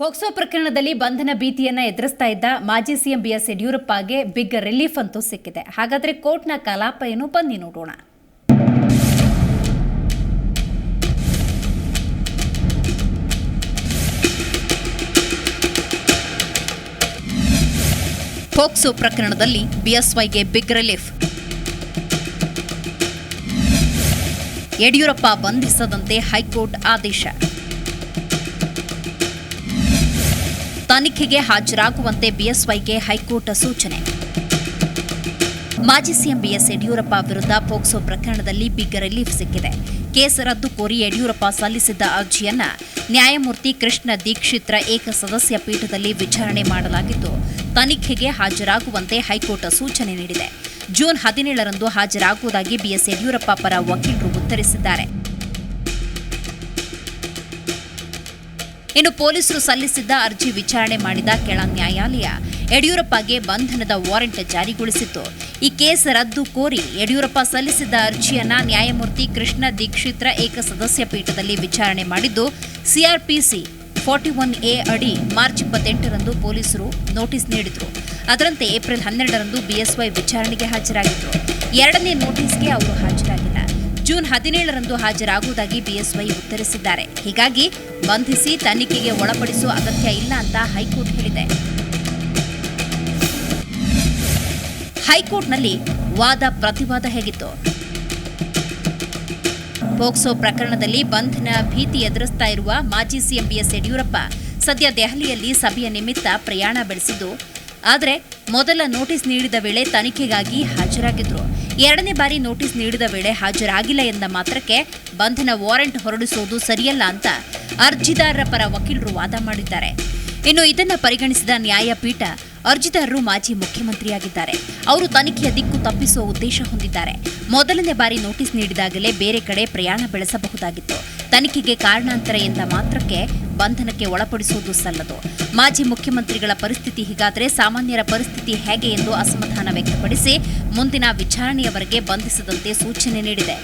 POCSO ಪ್ರಕರಣದಲ್ಲಿ ಬಂಧನ ಭೀತಿಯನ್ನ ಎದುರಿಸ್ತಾ ಇದ್ದ ಮಾಜಿ ಸಿಎಂ ಬಿಎಸ್ ಯಡಿಯೂರಪ್ಪಗೆ ಬಿಗ್ ರಿಲೀಫ್ ಅಂತೂ ಸಿಕ್ಕಿದೆ. ಹಾಗಾದ್ರೆ ಕೋರ್ಟ್ನ ಕಲಾಪ ಏನು ಬನ್ನಿ ನೋಡೋಣ. ಪೋಕ್ಸೋ ಪ್ರಕರಣದಲ್ಲಿ ಬಿಎಸ್ವೈಗೆ ಬಿಗ್ ರಿಲೀಫ್. ಯಡಿಯೂರಪ್ಪ ಬಂಧಿಸದಂತೆ ಹೈಕೋರ್ಟ್ ಆದೇಶ. ತನಿಖೆಗೆ ಹಾಜರಾಗುವಂತೆ ಬಿಎಸ್ವೈಗೆ ಹೈಕೋರ್ಟ್ ಸೂಚನೆ. ಮಾಜಿ ಸಿಎಂ ಬಿಎಸ್ ಯಡಿಯೂರಪ್ಪ ವಿರುದ್ಧ ಪೋಕ್ಸೋ ಪ್ರಕರಣದಲ್ಲಿ ಬಿಗ್ ರಿಲೀಫ್ ಸಿಕ್ಕಿದೆ. ಕೇಸ್ ರದ್ದು ಕೋರಿ ಯಡಿಯೂರಪ್ಪ ಸಲ್ಲಿಸಿದ್ದ ಅರ್ಜಿಯನ್ನ ನ್ಯಾಯಮೂರ್ತಿ ಕೃಷ್ಣ ದೀಕ್ಷಿತ್ರ ಏಕಸದಸ್ಯ ಪೀಠದಲ್ಲಿ ವಿಚಾರಣೆ ಮಾಡಲಾಗಿದ್ದು ತನಿಖೆಗೆ ಹಾಜರಾಗುವಂತೆ ಹೈಕೋರ್ಟ್ ಸೂಚನೆ ನೀಡಿದೆ. ಜೂನ್ ಹದಿನೇಳರಂದು ಹಾಜರಾಗುವುದಾಗಿ ಬಿಎಸ್ ಯಡಿಯೂರಪ್ಪ ಪರ ವಕೀಲರು ಉತ್ತರಿಸಿದ್ದಾರೆ. ಇನ್ನು ಪೊಲೀಸರು ಸಲ್ಲಿಸಿದ್ದ ಅರ್ಜಿ ವಿಚಾರಣೆ ಮಾಡಿದ ಕೆಳ ನ್ಯಾಯಾಲಯ. ಯಡಿಯೂರಪ್ಪಗೆ ಬಂಧನದ ವಾರೆಂಟ್ ಜಾರಿಗೊಳಿಸಿತ್ತು. ಈ ಕೇಸ್ ರದ್ದು ಕೋರಿ ಯಡಿಯೂರಪ್ಪ ಸಲ್ಲಿಸಿದ್ದ ಅರ್ಜಿಯನ್ನ ನ್ಯಾಯಮೂರ್ತಿ ಕೃಷ್ಣ ದೀಕ್ಷಿತ್ರ ಏಕಸದಸ್ಯ ಪೀಠದಲ್ಲಿ ವಿಚಾರಣೆ ಮಾಡಿದ್ದು, ಸಿಆರ್ಪಿಸಿ ಫಾರ್ಟಿ ಒನ್ ಎ ಅಡಿ ಮಾರ್ಚ್ ಇಪ್ಪತ್ತೆಂಟರಂದು ಪೊಲೀಸರು ನೋಟಿಸ್ ನೀಡಿದ್ರು. ಅದರಂತೆ ಏಪ್ರಿಲ್ ಹನ್ನೆರಡರಂದು ಬಿಎಸ್ವೈ ವಿಚಾರಣೆಗೆ ಹಾಜರಾಗಿದ್ದರು ಎರಡನೇ ನೋಟಿಸ್ಗೆ ಅವರು ಹಾಜರಾಗಿಲ್ಲ ಜೂನ್ ಹದಿನೇಳರಂದು ಹಾಜರಾಗುವುದಾಗಿ ಬಿಎಸ್ವೈ ಉತ್ತರಿಸಿದ್ದಾರೆ. ಹೀಗಾಗಿ ಬಂಧಿಸಿ ತನಿಖೆಗೆ ಒಳಪಡಿಸುವ ಅಗತ್ಯ ಇಲ್ಲ ಅಂತ ಹೈಕೋರ್ಟ್ ಹೇಳಿದೆ. ಹೈಕೋರ್ಟ್ನಲ್ಲಿ ವಾದ ಪ್ರತಿವಾದ ಹೇಗಿತ್ತು? ಪೋಕ್ಸೋ ಪ್ರಕರಣದಲ್ಲಿ ಬಂಧನ ಭೀತಿ ಎದುರಿಸ್ತಾ ಇರುವ ಮಾಜಿ ಸಿಎಂ ಬಿಎಸ್ ಯಡಿಯೂರಪ್ಪ ಸದ್ಯ ದೆಹಲಿಯಲ್ಲಿ ಸಭೆಯ ನಿಮಿತ್ತ ಪ್ರಯಾಣ ಬೆಳೆಸಿದ್ದು, ಆದರೆ ಮೊದಲ ನೋಟಿಸ್ ನೀಡಿದ ವೇಳೆ ತನಿಖೆಗಾಗಿ ಹಾಜರಾಗಿದ್ರು. ಎರಡನೇ ಬಾರಿ ನೋಟಿಸ್ ನೀಡಿದ ವೇಳೆ ಹಾಜರಾಗಿಲ್ಲ ಎಂದ ಮಾತ್ರಕ್ಕೆ ಬಂಧನ ವಾರೆಂಟ್ ಹೊರಡಿಸುವುದು ಸರಿಯಲ್ಲ ಅಂತ ಅರ್ಜಿದಾರರ ಪರ ವಕೀಲರು ವಾದ ಮಾಡಿದ್ದಾರೆ. ಇನ್ನು ಇದನ್ನ ಪರಿಗಣಿಸಿದ ನ್ಯಾಯಪೀಠ ಅರ್ಜಿದಾರರು ಮಾಜಿ ಮುಖ್ಯಮಂತ್ರಿಯಾಗಿದ್ದಾರೆ. ಅವರು ತನಿಖೆಯ ದಿಕ್ಕು ತಪ್ಪಿಸುವ ಉದ್ದೇಶ ಹೊಂದಿದ್ದಾರೆ. ಮೊದಲನೇ ಬಾರಿ ನೋಟಿಸ್ ನೀಡಿದಾಗಲೇ ಬೇರೆ ಕಡೆ ಪ್ರಯಾಣ ಬೆಳೆಸಬಹುದಾಗಿತ್ತು. ತನಿಖೆಗೆ ಕಾರಣಾಂತರ ಎಂದ ಮಾತ್ರಕ್ಕೆ ಬಂಧನಕ್ಕೆ ಒಳಪಡಿಸುವುದು ಸಲ್ಲದು. ಮಾಜಿ ಮುಖ್ಯಮಂತ್ರಿಗಳ ಪರಿಸ್ಥಿತಿ ಹೀಗಾದರೆ ಸಾಮಾನ್ಯರ ಪರಿಸ್ಥಿತಿ ಹೇಗೆ ಎಂದು ಅಸಮಾಧಾನ ವ್ಯಕ್ತಪಡಿಸಿ ಮುಂದಿನ ವಿಚಾರಣೆಯವರೆಗೆ ಬಂಧಿಸದಂತೆ ಸೂಚನೆ ನೀಡಿದೆ.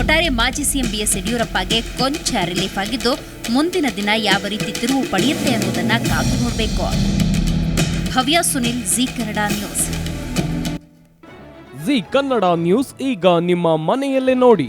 ಒಟ್ಟಾರೆ ಮಾಜಿ ಸಿಎಂ ಬಿಎಸ್ ಯಡಿಯೂರಪ್ಪಗೆ ಕೊಂಚ ರಿಲೀಫ್ ಆಗಿದ್ದು, ಮುಂದಿನ ದಿನ ಯಾವ ರೀತಿ ತಿರುವು ಪಡೆಯುತ್ತೆ ಅನ್ನೋದನ್ನ ಕಾದು ನೋಡಬೇಕು. ಭವ್ಯ ಸುನಿಲ್, ಜಿ ಕನ್ನಡ ನ್ಯೂಸ್. ಜಿ ಕನ್ನಡ ನ್ಯೂಸ್, ಈಗ ನಿಮ್ಮ ಮನೆಯಲ್ಲೇ ನೋಡಿ.